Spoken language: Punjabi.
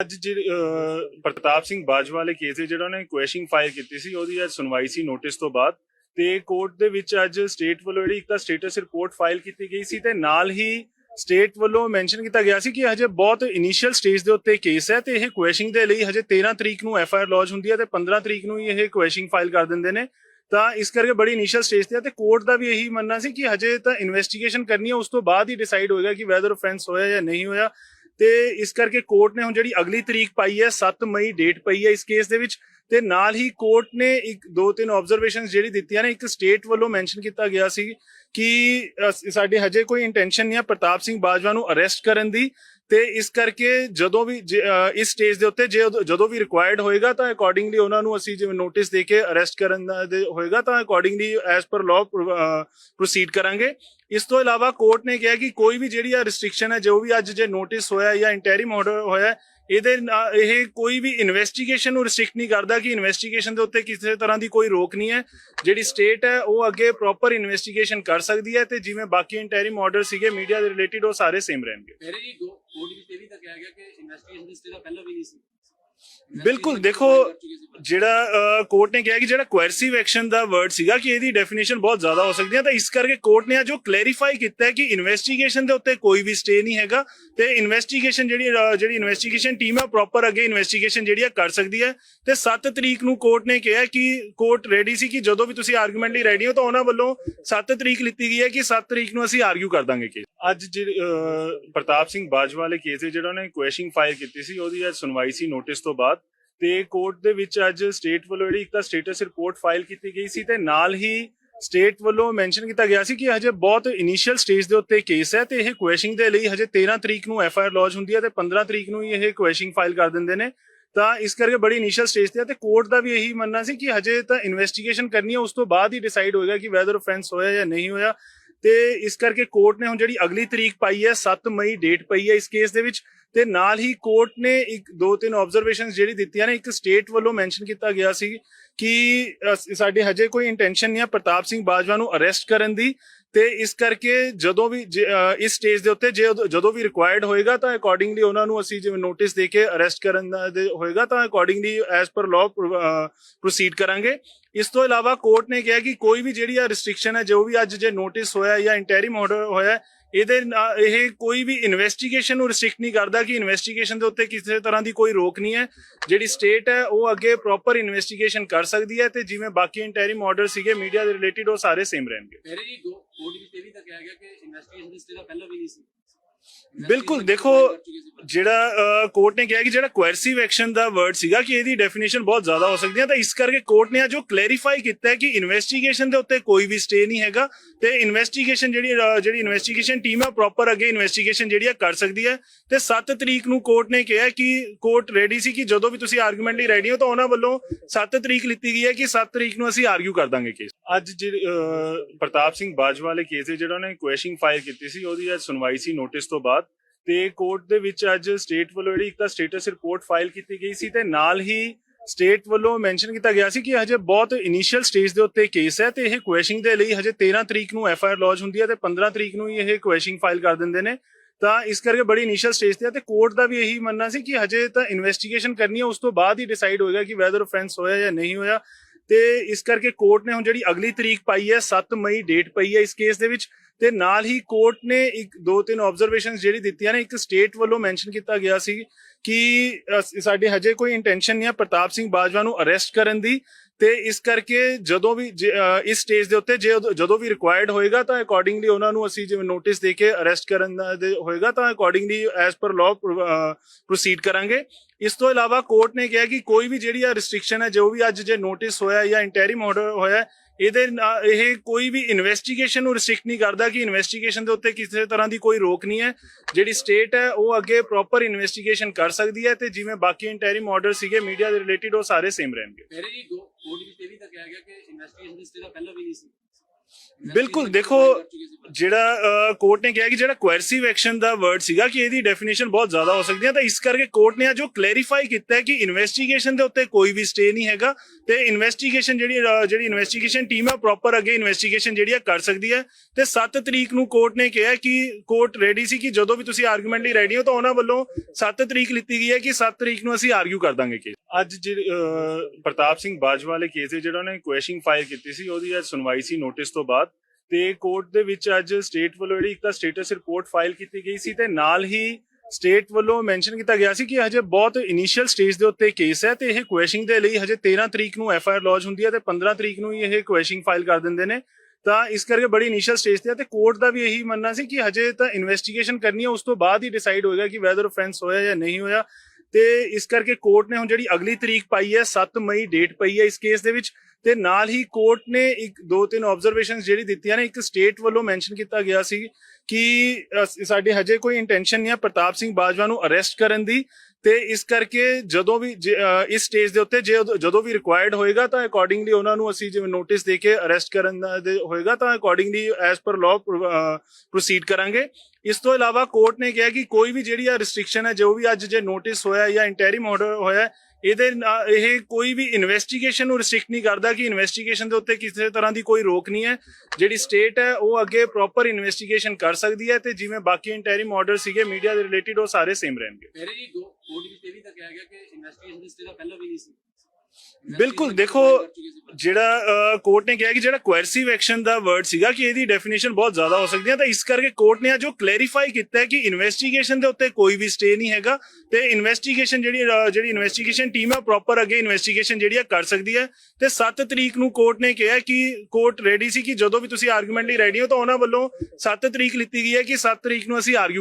ਅੱਜ ਜਿਹੜੀ ਪ੍ਰਤਾਪ ਸਿੰਘ ਬਾਜਵਾ ਵਾਲੇ ਕੇਸ ਹੈ ਜਿਹੜਾ ਉਹਨੇ ਕੁਐਸਚਨ ਫਾਈਲ ਕੀਤੀ ਸੀ, ਉਹਦੀ ਅੱਜ ਸੁਣਵਾਈ ਸੀ ਨੋਟਿਸ ਤੋਂ ਬਾਅਦ ਤੇ ਕੋਰਟ ਦੇ ਵਿੱਚ ਅੱਜ ਸਟੇਟ ਵੱਲੋਂ ਜਿਹੜੀ ਇੱਕ ਤਾਂ ਸਟੇਟਸ ਰਿਪੋਰਟ ਫਾਈਲ ਕੀਤੀ ਗਈ ਸੀ ਤੇ ਨਾਲ ਹੀ ਸਟੇਟ ਵੱਲੋਂ ਮੈਂਸ਼ਨ ਕੀਤਾ ਗਿਆ ਸੀ ਕਿ ਹਜੇ ਬਹੁਤ ਇਨੀਸ਼ੀਅਲ ਸਟੇਜ ਦੇ ਉੱਤੇ ਕੇਸ ਹੈ ਤੇ ਇਹ ਕੁਐਸਚਨ ਦੇ ਲਈ ਹਜੇ 13 ਤਰੀਕ ਨੂੰ ਐਫ ਆਈ ਆਰ ਲੌਂਚ ਹੁੰਦੀ ਹੈ ਤੇ 15 ਤਰੀਕ ਨੂੰ ਹੀ ਇਹ ਕੁਐਸਚਨ ਫਾਈਲ ਕਰ ਦਿੰਦੇ ਨੇ। ਤਾਂ ਇਸ ਕਰਕੇ ਬੜੀ ਇਨੀਸ਼ੀਅਲ ਸਟੇਜ ਤੇ ਹੈ ਤੇ ਕੋਰਟ ਦਾ ਵੀ ਇਹੀ ਮੰਨਣਾ ਸੀ ਕਿ ਹਜੇ ਤਾਂ ਇਨਵੈਸਟੀਗੇਸ਼ਨ ਕਰਨੀ ਹੈ, ਉਸ ਤੋਂ ਬਾਅਦ ਹੀ ਡਿਸਾਈਡ ਹੋਏਗਾ ਕਿ ਵੈਦਰ ਆਫੈਂਸ ਹੋਇਆ ਜਾਂ ਨਹੀਂ ਹੋਇਆ। ਤੇ ਇਸ ਕਰਕੇ ਕੋਰਟ ਨੇ ਹੁਣ ਜਿਹੜੀ ਅਗਲੀ ਤਰੀਕ ਪਾਈ ਹੈ 7 ਮਈ ਡੇਟ ਪਈ ਹੈ ਇਸ ਕੇਸ ਦੇ ਵਿੱਚ ਤੇ ਨਾਲ ਹੀ ਕੋਰਟ ਨੇ ਇੱਕ ਦੋ ਤਿੰਨ ਆਬਜ਼ਰਵੇਸ਼ਨਸ ਜਿਹੜੀ ਦਿੱਤੀਆਂ ਨੇ, ਇੱਕ ਸਟੇਟ ਵੱਲੋਂ ਮੈਂਸ਼ਨ ਕੀਤਾ ਗਿਆ ਸੀ ਕਿ ਅਸ- ਸਾਡੇ ਹਜੇ ਕੋਈ ਇੰਟੈਂਸ਼ਨ ਨਹੀਂ ਹੈ ਪ੍ਰਤਾਪ ਸਿੰਘ ਬਾਜਵਾ ਨੂੰ ਅਰੈਸਟ ਕਰਨ ਦੀ ਤੇ ਇਸ ਕਰਕੇ ਜਦੋਂ ਵੀ ਇਸ ਸਟੇਜ ਦੇ ਉੱਤੇ ਜੇ ਜਦੋਂ ਵੀ ਰਿਕੁਆਇਰਡ ਹੋਏਗਾ ਤਾਂ ਅਕੋਰਡਿੰਗਲੀ ਉਹਨਾਂ ਨੂੰ ਅਸੀਂ ਜਿਵੇਂ ਨੋਟਿਸ ਦੇ ਕੇ ਅਰੈਸਟ ਕਰਨ ਦਾ ਹੋਏਗਾ ਤਾਂ accordingly as per law proceed ਕਰਾਂਗੇ। ਇਸ ਤੋਂ ਇਲਾਵਾ ਕੋਰਟ ਨੇ ਕਿਹਾ ਕਿ ਕੋਈ ਵੀ ਜਿਹੜੀ ਆ ਰਿਸਟ੍ਰਿਕਸ਼ਨ ਹੈ, ਜੋ ਵੀ ਅੱਜ ਜੇ ਨੋਟਿਸ ਹੋਇਆ ਜਾਂ ਇੰਟੈਰਿਮ ਆਰਡਰ ਹੋਇਆ ਇਹਦੇ ਇਹ ਕੋਈ ਵੀ ਇਨਵੈਸਟੀਗੇਸ਼ਨ ਨੂੰ ਰਿਸਟ੍ਰਿਕਟ ਨਹੀਂ ਕਰਦਾ ਕਿ ਇਨਵੈਸਟੀਗੇਸ਼ਨ ਦੇ ਉੱਤੇ ਕਿਸੇ ਤਰ੍ਹਾਂ ਦੀ ਕੋਈ ਰੋਕ ਨਹੀਂ ਹੈ। ਜਿਹੜੀ ਸਟੇਟ ਹੈ ਉਹ ਅੱਗੇ ਪ੍ਰੋਪਰ ਇਨਵੈਸਟੀਗੇਸ਼ਨ ਕਰ ਸਕਦੀ ਹੈ ਤੇ ਜਿਵੇਂ ਬਾਕੀ ਇੰਟੈਰਿਮ ਆਰਡਰ ਸੀਗੇ ਮੀਡੀਆ ਦੇ ਰਿਲੇਟਡ ਉਹ ਸਾਰੇ ਸੇਮ ਰਹਿਣਗੇ। ਮੇਰੇ ਜੀ ਕੋਰਟ ਵਿੱਚ ਇਹ ਵੀ ਤਾਂ ਕਿਹਾ ਗਿਆ ਕਿ ਇਨਵੈਸਟੀਗੇਸ਼ਨ ਦੀ ਸਟੇਜ ਪਹਿਲਾਂ ਵੀ ਨਹੀਂ ਸੀ। ਬਿਲਕੁਲ, ਦੇਖੋ, ਜਿਹੜਾ ਕੋਰਟ ਨੇ ਕਿਹਾ ਕਿ ਜਿਹੜਾ ਕੁਐਰਸਿਵ ਐਕਸ਼ਨ ਦਾ ਵਰਡ ਸੀਗਾ ਕਿ ਇਹਦੀ ਡੈਫੀਨੇਸ਼ਨ ਬਹੁਤ ਜ਼ਿਆਦਾ ਹੋ ਸਕਦੀ ਹੈ, ਤਾਂ ਇਸ ਕਰਕੇ ਕੋਰਟ ਨੇ ਜੋ ਕਲੈਰੀਫਾਈ ਕੀਤਾ ਹੈ ਕਿ ਇਨਵੈਸਟੀਗੇਸ਼ਨ ਦੇ ਉੱਤੇ ਕੋਈ ਵੀ ਸਟੇ ਨਹੀਂ ਹੈਗਾ ਤੇ ਇਨਵੈਸਟੀਗੇਸ਼ਨ ਜਿਹੜੀ ਜਿਹੜੀ ਇਨਵੈਸਟੀਗੇਸ਼ਨ ਟੀਮ ਹੈ ਪ੍ਰੋਪਰ ਅੱਗੇ ਇਨਵੈਸਟੀਗੇਸ਼ਨ ਜਿਹੜੀ ਆ ਕਰ ਸਕਦੀ ਹੈ। ਤੇ 7 ਤਰੀਕ ਨੂੰ ਕੋਰਟ ਨੇ ਕਿਹਾ ਕਿ ਕੋਰਟ ਰੈਡੀ ਸੀ ਕਿ ਜਦੋਂ ਵੀ ਤੁਸੀਂ ਆਰਗੂਮੈਂਟ ਲਈ ਰੈਡੀ ਹੋ ਤਾਂ ਉਹਨਾਂ ਵੱਲੋਂ 7 ਤਰੀਕ ਲਿੱਤੀ ਗਈ ਹੈ ਕਿ 7 ਤਰੀਕ ਨੂੰ ਅਸੀਂ ਆਰਗੂ ਕਰ ਦਾਂਗੇ ਕੇਸ ਅੱਜ ਪ੍ਰਤਾਪ ਸਿੰਘ ਬਾਜਵਾ ਵਾਲੇ ਕੇਸ ਜਿਹੜਾ ਉਹਨੇ ਕੁਐਸਚਨ ਫਾਈਲ ਕੀਤੀ ਸੀ, ਉਹਦੀ ਅੱਜ ਸੁਣਵਾਈ ਸੀ ਨੋਟਿਸ ਤੋਂ ਬਾਅਦ। ਤੇ ਕੋਰਟ ਦੇ ਵਿੱਚ ਅੱਜ ਸਟੇਟ ਵੱਲੋਂ ਜਿਹੜੀ ਇੱਕ ਤਾਂ ਸਟੇਟਸ ਰਿਪੋਰਟ ਫਾਈਲ ਕੀਤੀ ਗਈ ਸੀ ਤੇ ਨਾਲ ਹੀ ਸਟੇਟ ਵੱਲੋਂ ਮੈਂਸ਼ਨ ਕੀਤਾ ਗਿਆ ਸੀ ਕਿ ਹਜੇ ਬਹੁਤ ਇਨੀਸ਼ੀਅਲ ਸਟੇਜ ਦੇ ਉੱਤੇ ਕੇਸ ਹੈ ਤੇ ਇਹ ਕੁਐਸਚਨ ਦੇ ਲਈ ਹਜੇ 13 ਤਰੀਕ ਨੂੰ ਐਫ ਆਈ ਆਰ ਲੌਂਚ ਹੁੰਦੀ ਹੈ ਤੇ 15 ਤਰੀਕ ਨੂੰ ਹੀ ਇਹ ਕੁਐਸਚਨ ਫਾਈਲ ਕਰ ਦਿੰਦੇ ਨੇ। ਤਾਂ ਇਸ ਕਰਕੇ ਬੜੀ ਇਨੀਸ਼ੀਅਲ ਸਟੇਜ ਤੇ ਹੈ ਤੇ ਕੋਰਟ ਦਾ ਵੀ ਇਹੀ ਮੰਨਣਾ ਸੀ ਕਿ ਹਜੇ ਤਾਂ ਇਨਵੈਸਟੀਗੇਸ਼ਨ ਕਰਨੀ ਹੈ, ਉਸ ਤੋਂ ਬਾਅਦ ਹੀ ਡਿਸਾਈਡ ਹੋਏਗਾ ਕਿ ਵੈਦਰ ਆਫੈਂਸ ਹੋਇਆ ਜਾਂ ਨਹੀਂ ਹੋਇਆ। ਤੇ ਇਸ ਕਰਕੇ ਕੋਰਟ ਨੇ ਹੁਣ ਜਿਹੜੀ ਅਗਲੀ ਤਰੀਕ ਪਾਈ ਹੈ 7 ਮਈ ਡੇਟ ਪਈ ਹੈ ਇਸ ਕੇਸ ਦੇ ਵਿੱਚ। ਤੇ ਨਾਲ ਹੀ ਕੋਰਟ ਨੇ ਇੱਕ ਦੋ ਤਿੰਨ ਆਬਜ਼ਰਵੇਸ਼ਨਸ ਜਿਹੜੀ ਦਿੱਤੀਆਂ ਨੇ, ਇੱਕ ਸਟੇਟ ਵੱਲੋਂ ਮੈਂਸ਼ਨ ਕੀਤਾ ਗਿਆ ਸੀ ਕਿ ਅਸ- ਸਾਡੇ ਹਜੇ ਕੋਈ ਇੰਟੈਂਸ਼ਨ ਨਹੀਂ ਹੈ ਪ੍ਰਤਾਪ ਸਿੰਘ ਬਾਜਵਾ ਨੂੰ ਅਰੈਸਟ ਕਰਨ ਦੀ ਤੇ ਇਸ ਕਰਕੇ ਜਦੋਂ ਵੀ ਇਸ ਸਟੇਜ ਦੇ ਉੱਤੇ ਜੇ ਜਦੋਂ ਵੀ ਰਿਕੁਆਇਰਡ ਹੋਏਗਾ ਤਾਂ ਅਕੋਰਡਿੰਗਲੀ ਉਹਨਾਂ ਨੂੰ ਅਸੀਂ ਜਿਵੇਂ ਨੋਟਿਸ ਦੇ ਕੇ ਅਰੈਸਟ ਕਰਨ ਦਾ ਹੋਏਗਾ ਤਾਂ accordingly as per law proceed ਕਰਾਂਗੇ। ਇਸ ਤੋਂ ਇਲਾਵਾ ਕੋਰਟ ਨੇ ਕਿਹਾ ਕਿ ਕੋਈ ਵੀ ਜਿਹੜੀ ਆ ਰਿਸਟ੍ਰਿਕਸ਼ਨ ਹੈ, ਜੋ ਵੀ ਅੱਜ ਜੇ ਨੋਟਿਸ ਹੋਇਆ ਜਾਂ ਇੰਟੈਰਿਮ ਆਰਡਰ ਹੋਇਆ ਇਹਦੇ ਨਾਲ ਇਹ ਕੋਈ ਵੀ ਇਨਵੈਸਟੀਗੇਸ਼ਨ ਨੂੰ ਰਿਸਟ੍ਰਿਕਟ ਨਹੀਂ ਕਰਦਾ ਕਿ ਇਨਵੈਸਟੀਗੇਸ਼ਨ ਦੇ ਉੱਤੇ ਕਿਸੇ ਤਰ੍ਹਾਂ ਦੀ ਕੋਈ ਰੋਕ ਨਹੀਂ ਹੈ। ਜਿਹੜੀ ਸਟੇਟ ਹੈ, ਉਹ ਅੱਗੇ ਪ੍ਰੋਪਰ ਇਨਵੈਸਟੀਗੇਸ਼ਨ ਕਰ ਸਕਦੀ ਹੈ ਤੇ ਜਿਵੇਂ ਬਾਕੀ ਇੰਟੈਰਿਮ ਆਰਡਰ ਸੀਗੇ ਮੀਡੀਆ ਦੇ ਰਿਲੇਟਡ ਉਹ ਸਾਰੇ ਸੇਮ ਰਹਿਣਗੇ। ਮੇਰੇ ਜੀ ਕੋਰਟ ਵਿੱਚ ਇਹ ਵੀ ਤਾਂ ਕਿਹਾ ਗਿਆ ਕਿ ਇਨਵੈਸਟੀਗੇਸ਼ਨ ਦੀ ਸਟੇਜ ਪਹਿਲਾਂ ਵੀ ਨਹੀਂ ਸੀ। ਬਿਲਕੁਲ, ਦੇਖੋ, ਜਿਹੜਾ ਕੋਰਟ ਨੇ ਕਿਹਾ ਕਿ ਜਿਹੜਾ ਕੁਐਰਸਿਵ ਐਕਸ਼ਨ ਦਾ ਵਰਡ ਸੀਗਾ ਕਿ ਇਹਦੀ ਡੈਫੀਨੇਸ਼ਨ ਬਹੁਤ ਜ਼ਿਆਦਾ ਹੋ ਸਕਦੀ ਹੈ ਤਾਂ ਇਸ ਕਰਕੇ ਕੋਰਟ ਨੇ ਆ ਜੋ ਕਲੈਰੀਫਾਈ ਕੀਤਾ ਹੈ ਕਿ ਇਨਵੈਸਟੀਗੇਸ਼ਨ ਦੇ ਉੱਤੇ ਕੋਈ ਵੀ ਸਟੇ ਨਹੀਂ ਹੈਗਾ ਤੇ ਇਨਵੈਸਟੀਗੇਸ਼ਨ ਜਿਹੜੀ ਜਿਹੜੀ ਇਨਵੈਸਟੀਗੇਸ਼ਨ ਟੀਮ ਹੈ ਪ੍ਰੋਪਰ ਅੱਗੇ ਇਨਵੈਸਟੀਗੇਸ਼ਨ ਜਿਹੜੀ ਆ ਕਰ ਸਕਦੀ ਹੈ। ਤੇ 7 ਤਰੀਕ ਨੂੰ ਕੋਰਟ ਨੇ ਕਿਹਾ ਕਿ ਕੋਰਟ ਰੈਡੀ ਸੀ ਕਿ ਜਦੋਂ ਵੀ ਤੁਸੀਂ ਆਰਗੂਮੈਂਟ ਲਈ ਰੈਡੀ ਹੋ ਤਾਂ ਉਹਨਾਂ ਵੱਲੋਂ 7 ਤਰੀਕ ਲਿੱਤੀ ਗਈ ਹੈ ਕਿ 7 ਤਰੀਕ ਨੂੰ ਅਸੀਂ ਆਰਗੂ ਕਰ ਦਾਂਗੇ ਕੇਸ ਅੱਜ ਪ੍ਰਤਾਪ ਸਿੰਘ ਬਾਜਵਾ ਵਾਲੇ ਕੇਸ ਜਿਹੜਾ ਉਹਨੇ ਕੁਐਸਚਨ ਫਾਈਲ ਕੀਤੀ ਸੀ, ਉਹਦੀ ਅੱਜ ਸੁਣਵਾਈ ਸੀ ਨੋਟਿਸ ਤੋਂ ਬਾਅਦ। ਤੇ ਕੋਰਟ ਦੇ ਵਿੱਚ ਅੱਜ ਸਟੇਟ ਵੱਲੋਂ ਜਿਹੜੀ ਇੱਕ ਤਾਂ ਸਟੇਟਸ ਰਿਪੋਰਟ ਫਾਈਲ ਕੀਤੀ ਗਈ ਸੀ ਤੇ ਨਾਲ ਹੀ ਸਟੇਟ ਵੱਲੋਂ ਮੈਂਸ਼ਨ ਕੀਤਾ ਗਿਆ ਸੀ ਕਿ ਹਜੇ ਬਹੁਤ ਇਨੀਸ਼ੀਅਲ ਸਟੇਜ ਦੇ ਉੱਤੇ ਕੇਸ ਹੈ ਤੇ ਇਹ ਕੁਐਸਚਨ ਦੇ ਲਈ ਹਜੇ 13 ਤਰੀਕ ਨੂੰ ਐਫ ਆਈ ਆਰ ਲੌਂਚ ਹੁੰਦੀ ਹੈ ਤੇ 15 ਤਰੀਕ ਨੂੰ ਹੀ ਇਹ ਕੁਐਸਚਨ ਫਾਈਲ ਕਰ ਦਿੰਦੇ ਨੇ। ਤਾਂ ਇਸ ਕਰਕੇ ਬੜੀ ਇਨੀਸ਼ੀਅਲ ਸਟੇਜ ਤੇ ਹੈ ਤੇ ਕੋਰਟ ਦਾ ਵੀ ਇਹੀ ਮੰਨਣਾ ਸੀ ਕਿ ਹਜੇ ਤਾਂ ਇਨਵੈਸਟੀਗੇਸ਼ਨ ਕਰਨੀ ਹੈ, ਉਸ ਤੋਂ ਬਾਅਦ ਹੀ ਡਿਸਾਈਡ ਹੋਏਗਾ ਕਿ ਵੈਦਰ ਆਫੈਂਸ ਹੋਇਆ ਜਾਂ ਨਹੀਂ ਹੋਇਆ। ਤੇ ਇਸ ਕਰਕੇ ਕੋਰਟ ਨੇ ਹੁਣ ਜਿਹੜੀ ਅਗਲੀ ਤਰੀਕ ਪਾਈ ਹੈ 7 ਮਈ ਡੇਟ ਪਈ ਹੈ ਇਸ ਕੇਸ ਦੇ ਵਿੱਚ, ਤੇ ਨਾਲ ਹੀ ਕੋਰਟ ਨੇ ਇੱਕ ਦੋ ਤਿੰਨ ਆਬਜ਼ਰਵੇਸ਼ਨਸ ਜਿਹੜੀ ਦਿੱਤੀਆਂ ਨੇ, ਇੱਕ ਸਟੇਟ ਵੱਲੋਂ ਮੈਂਸ਼ਨ ਕੀਤਾ ਗਿਆ ਸੀ ਕਿ ਸਾਡੇ ਹਜੇ ਕੋਈ ਇੰਟੈਂਸ਼ਨ ਨਹੀਂ ਹੈ ਪ੍ਰਤਾਪ ਸਿੰਘ ਬਾਜਵਾ ਨੂੰ ਅਰੈਸਟ ਕਰਨ ਦੀ ਤੇ ਇਸ ਕਰਕੇ ਜਦੋਂ ਵੀ ਜੇ, ਇਸ ਸਟੇਜ ਦੇ ਉੱਤੇ ਜੇ ਜਦੋਂ ਵੀ ਰਿਕੁਆਇਰਡ ਹੋਏਗਾ ਤਾਂ ਅਕੋਰਡਿੰਗਲੀ ਉਹਨਾਂ ਨੂੰ ਅਸੀਂ ਜਿਵੇਂ ਨੋਟਿਸ ਦੇ ਕੇ ਅਰੈਸਟ ਕਰਨ ਦਾ ਦੇ ਹੋਏਗਾ ਤਾਂ accordingly as per law proceed ਕਰਾਂਗੇ। ਇਸ ਤੋਂ ਇਲਾਵਾ ਕੋਰਟ ਨੇ ਕਿਹਾ ਕਿ ਕੋਈ ਵੀ ਜਿਹੜੀ ਆ ਰਿਸਟ੍ਰਿਕਸ਼ਨ ਹੈ ਜੋ ਵੀ ਅੱਜ ਜੇ ਨੋਟਿਸ ਹੋਇਆ ਜਾਂ ਇੰਟੈਰਿਮ ਆਰਡਰ ਹੋਇਆ ਇਹਦੇ ਇਹ ਕੋਈ ਵੀ ਇਨਵੈਸਟੀਗੇਸ਼ਨ ਨੂੰ ਰਿਸਟ੍ਰਿਕਟ ਨਹੀਂ ਕਰਦਾ ਕਿ ਇਨਵੈਸਟੀਗੇਸ਼ਨ ਦੇ ਉੱਤੇ ਕਿਸੇ ਤਰ੍ਹਾਂ ਦੀ ਕੋਈ ਰੋਕ ਨਹੀਂ ਹੈ। ਜਿਹੜੀ ਸਟੇਟ ਹੈ, ਉਹ ਅੱਗੇ ਪ੍ਰੋਪਰ ਇਨਵੈਸਟੀਗੇਸ਼ਨ ਕਰ ਸਕਦੀ ਹੈ ਤੇ ਜਿਵੇਂ ਬਾਕੀ ਇੰਟੈਰਿਮ ਆਰਡਰ ਸੀਗੇ ਮੀਡੀਆ ਦੇ ਰਿਲੇਟਡ ਉਹ ਸਾਰੇ ਸੇਮ ਰਹਿਣਗੇ। ਮੇਰੇ ਜੀ ਦੋ ਕੋਰਟ ਕਿਹਾ ਗਿਆ ਕਿ ਇਨਵੈਸਟੀਗੇਸ਼ਨ ਦੀ ਸਟੇਜ ਪਹਿਲਾਂ ਵੀ ਨਹੀਂ ਸੀ। ਬਿਲਕੁਲ ਦੇਖੋ ਜਿਹੜਾ ਕੋਰਟ ਨੇ ਕਿਹਾ ਕਿ ਜਿਹੜਾ ਕੁਐਰਸਿਵ ਐਕਸ਼ਨ ਦਾ ਵਰਡ ਸੀਗਾ ਕਿ ਇਹਦੀ ਡੈਫੀਨੇਸ਼ਨ ਬਹੁਤ ਜ਼ਿਆਦਾ ਹੋ ਸਕਦੀ ਹੈ ਤਾਂ ਇਸ ਕਰਕੇ ਕੋਰਟ ਨੇ ਜੋ ਕਲੈਰੀਫਾਈ ਕੀਤਾ ਹੈ ਕਿ ਇਨਵੈਸਟੀਗੇਸ਼ਨ ਦੇ ਉੱਤੇ ਕੋਈ ਵੀ ਸਟੇ ਨਹੀਂ ਹੈਗਾ ਤੇ ਇਨਵੈਸਟੀਗੇਸ਼ਨ ਜਿਹੜੀ ਜਿਹੜੀ ਇਨਵੈਸਟੀਗੇਸ਼ਨ ਟੀਮ ਹੈ ਪ੍ਰੋਪਰ ਅੱਗੇ ਇਨਵੈਸਟੀਗੇਸ਼ਨ ਜਿਹੜੀ ਹੈ ਕਰ ਸਕਦੀ ਹੈ। ਤੇ 7 ਤਰੀਕ ਨੂੰ ਕੋਰਟ ਨੇ ਕਿਹਾ ਕਿ ਕੋਰਟ ਰੈਡੀ ਸੀ ਕਿ ਜਦੋਂ ਵੀ ਤੁਸੀਂ ਆਰਗੂਮੈਂਟ ਲਈ ਰੈਡੀ ਹੋ ਤਾਂ ਉਹਨਾਂ ਵੱਲੋਂ 7 ਤਰੀਕ ਲਿੱਤੀ ਗਈ ਹੈ ਕਿ 7 ਤਰੀਕ ਨੂੰ ਅਸੀਂ ਆਰਗੂ ਕਰ ਦਾਂਗੇ ਕੇਸ ਅੱਜ ਜਿਹੜੀ ਪ੍ਰਤਾਪ ਸਿੰਘ ਬਾਜਵਾ ਵਾਲੇ ਕੇਸ ਜਿਹੜਾ ਉਹਨੇ ਕੁਐਸ਼ਿੰਗ ਫਾਈਲ ਕੀਤੀ ਸੀ ਉਹਦੀ ਅੱਜ ਸੁਣਵਾਈ ਸੀ ਨੋਟਿਸ ਤੋਂ ਬਾਅਦ ਤੇ ਕੋਰਟ ਦੇ ਵਿੱਚ ਅੱਜ ਸਟੇਟ ਵੱਲੋਂ ਜਿਹੜੀ ਇੱਕ ਤਾਂ ਸਟੇਟਸ ਰਿਪੋਰਟ ਫਾਈਲ ਕੀਤੀ ਗਈ ਸੀ ਤੇ ਨਾਲ ਹੀ ਸਟੇਟ ਵੱਲੋਂ ਮੈਂਸ਼ਨ ਕੀਤਾ ਗਿਆ ਸੀ ਕਿ ਹਜੇ ਬਹੁਤ ਇਨੀਸ਼ੀਅਲ ਸਟੇਜ ਦੇ ਉੱਤੇ ਕੇਸ ਹੈ ਤੇ ਇਹ ਕੁਐਸ਼ਿੰਗ ਦੇ ਲਈ ਹਜੇ 13 ਤਰੀਕ ਨੂੰ ਐਫ ਆਈ ਆਰ ਲੌਜ ਹੁੰਦੀ ਹੈ ਤੇ 15 ਤਰੀਕ ਨੂੰ ਹੀ ਇਹ ਕੁਐਸ਼ਿੰਗ ਫਾਈਲ ਕਰ ਦਿੰਦੇ ਨੇ। ਤਾਂ ਇਸ ਕਰਕੇ ਬੜੀ ਇਨੀਸ਼ੀਅਲ ਸਟੇਜ ਤੇ ਹੈ ਤੇ ਕੋਰਟ ਦਾ ਵੀ ਇਹੀ ਮੰਨਣਾ ਸੀ ਕਿ ਹਜੇ ਤਾਂ ਇਨਵੈਸਟੀਗੇਸ਼ਨ ਕਰਨੀ ਹੈ, ਉਸ ਤੋਂ ਬਾਅਦ ਹੀ ਡਿਸਾਈਡ ਹੋਏਗਾ ਕਿ ਵੈਦਰ ਆਫੈਂਸ ਹੋਇਆ ਜਾਂ ਨਹੀਂ ਹੋਇਆ। ਤੇ ਇਸ ਕਰਕੇ ਕੋਰਟ ਨੇ ਹੁਣ ਜਿਹੜੀ ਅਗਲੀ ਤਰੀਕ ਪਾਈ ਹੈ 7 ਮਈ ਡੇਟ ਪਈ ਹੈ ਇਸ ਕੇਸ ਦੇ ਵਿੱਚ। ਤੇ ਨਾਲ ਹੀ ਕੋਰਟ ਨੇ ਇੱਕ ਦੋ ਤਿੰਨ ਆਬਜ਼ਰਵੇਸ਼ਨਸ ਜਿਹੜੀ ਦਿੱਤੀਆਂ ਨੇ, ਇੱਕ ਸਟੇਟ ਵੱਲੋਂ ਮੈਂਸ਼ਨ ਕੀਤਾ ਗਿਆ ਸੀ ਕਿ ਅਸ- ਸਾਡੇ ਹਜੇ ਕੋਈ ਇੰਟੈਂਸ਼ਨ ਨਹੀਂ ਹੈ ਪ੍ਰਤਾਪ ਸਿੰਘ ਬਾਜਵਾ ਨੂੰ ਅਰੈਸਟ ਕਰਨ ਦੀ ਤੇ ਇਸ ਕਰਕੇ ਜਦੋਂ ਵੀ ਇਸ ਸਟੇਜ ਦੇ ਉੱਤੇ ਜੇ ਜਦੋਂ ਵੀ ਰਿਕੁਆਇਰਡ ਹੋਏਗਾ ਤਾਂ ਅਕੋਰਡਿੰਗਲੀ ਉਹਨਾਂ ਨੂੰ ਅਸੀਂ ਜਿਵੇਂ ਨੋਟਿਸ ਦੇ ਕੇ ਅਰੈਸਟ ਕਰਨ ਦਾ ਹੋਏਗਾ ਤਾਂ accordingly as per law proceed ਕਰਾਂਗੇ। ਇਸ ਤੋਂ ਇਲਾਵਾ ਕੋਰਟ ਨੇ ਕਿਹਾ ਕਿ ਕੋਈ ਵੀ ਜਿਹੜੀ ਆ ਰਿਸਟ੍ਰਿਕਸ਼ਨ ਹੈ, ਜੋ ਵੀ ਅੱਜ ਜੇ ਨੋਟਿਸ ਹੋਇਆ ਜਾਂ ਇੰਟੈਰਿਮ ਆਰਡਰ ਹੋਇਆ ਇਹਦੇ ਇਹ ਕੋਈ ਵੀ ਇਨਵੈਸਟੀਗੇਸ਼ਨ ਨੂੰ ਰਿਸਟ੍ਰਿਕਟ ਨਹੀਂ ਕਰਦਾ ਕਿ ਇਨਵੈਸਟੀਗੇਸ਼ਨ ਦੇ ਉੱਤੇ ਕਿਸੇ ਤਰ੍ਹਾਂ ਦੀ ਕੋਈ ਰੋਕ ਨਹੀਂ ਹੈ। ਜਿਹੜੀ ਸਟੇਟ ਹੈ, ਉਹ ਅੱਗੇ ਪ੍ਰੋਪਰ ਇਨਵੈਸਟੀਗੇਸ਼ਨ ਕਰ ਸਕਦੀ ਹੈ ਤੇ ਜਿਵੇਂ ਬਾਕੀ ਇੰਟੈਰਿਮ ਆਰਡਰ ਸੀਗੇ ਮੀਡੀਆ ਦੇ ਰਿਲੇਟਡ ਉਹ ਸਾਰੇ ਸੇਮ ਰਹਿਣਗੇ। ਫਿਰ ਜੀ ਕੋਰਟ ਵਿੱਚ ਇਹ ਵੀ ਤਾਂ ਕਿਹਾ ਗਿਆ ਕਿ ਇਨਵੈਸਟੀਗੇਸ਼ਨ ਦੇ ਸਟੇ ਪਹਿਲਾਂ ਵੀ ਨਹੀਂ ਸੀ। ਬਿਲਕੁਲ ਦੇਖੋ ਜਿਹੜਾ ਕੋਰਟ ਨੇ ਕਿਹਾ ਕਿ ਜਿਹੜਾ ਕੁਐਰਸਿਵ ਐਕਸ਼ਨ ਦਾ ਵਰਡ ਸੀਗਾ ਕਿ ਇਹਦੀ ਡੈਫੀਨੇਸ਼ਨ ਬਹੁਤ ਜ਼ਿਆਦਾ ਹੋ ਸਕਦੀ ਹੈ ਤਾਂ ਇਸ ਕਰਕੇ ਕੋਰਟ ਨੇ ਜੋ ਕਲੈਰੀਫਾਈ ਕੀਤਾ ਹੈ ਕਿ ਇਨਵੈਸਟੀਗੇਸ਼ਨ ਦੇ ਉੱਤੇ ਕੋਈ ਵੀ ਸਟੇ ਨਹੀਂ ਹੈਗਾ ਤੇ ਇਨਵੈਸਟੀਗੇਸ਼ਨ ਜਿਹੜੀ ਅਹ, ਜਿਹੜੀ ਇਨਵੈਸਟੀਗੇਸ਼ਨ ਟੀਮ ਹੈ ਪ੍ਰੋਪਰ ਅੱਗੇ ਇਨਵੈਸਟੀਗੇਸ਼ਨ ਜਿਹੜੀ ਹੈ ਕਰ ਸਕਦੀ ਹੈ। ਤੇ 7 ਤਰੀਕ ਨੂੰ ਕੋਰਟ ਨੇ ਕਿਹਾ ਕਿ ਕੋਰਟ ਰੈਡੀ ਸੀ ਕਿ ਜਦੋਂ ਵੀ ਤੁਸੀਂ ਆਰਗੂਮੈਂਟ ਲਈ ਰੈਡੀ ਹੋ ਤਾਂ ਉਹਨਾਂ ਵੱਲੋਂ 7 ਤਰੀਕ ਲਿੱਤੀ ਗਈ ਹੈ ਕਿ 7 ਤਰੀਕ ਨੂੰ ਅਸੀਂ ਆਰਗੂ